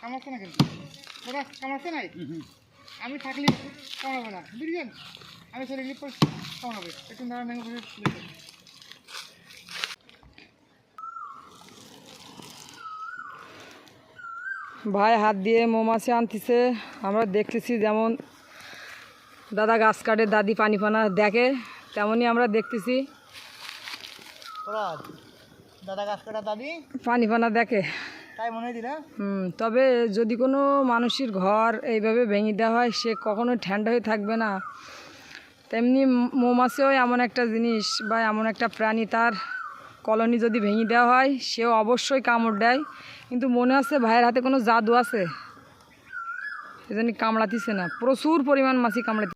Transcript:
কামাচ্ছে না কিন্তু। দাদা কামাচ্ছে নাই? আমি থাকলে কামাবো না। বুঝলেন আমি চলে গেলে কামাবে একটু নাড়া নাড়া করে। ভাই হাত দিয়ে মৌমাছি আনতেছে। আমরা দেখতেছি যেমন দাদা গাছ কাটে দাদি পানি পানা দেখে তেমনই আমরা দেখতেছি। দাদা গাছ কাটা দাদি? পানি পানা দেখে। তাই মনে দিলা? হুম, তবে যদি কোনো মানুষের ঘর এইভাবে ভেঙে দেওয়া হয় সে কখনো ঠান্ডা হয়ে থাকবে না। তেমনি মৌমাছিও এমন একটা জিনিস বা এমন একটা প্রাণী তার কলোনি যদি ভেঙে দেওয়া হয় সেও অবশ্যই কামড় দেয়। কিন্তু মনে আছে ভাইয়ের হাতে কোনো জাদু আছে? সেজন্য কামড়াতিছে না। প্রচুর পরিমাণ মাছি কামড়াতে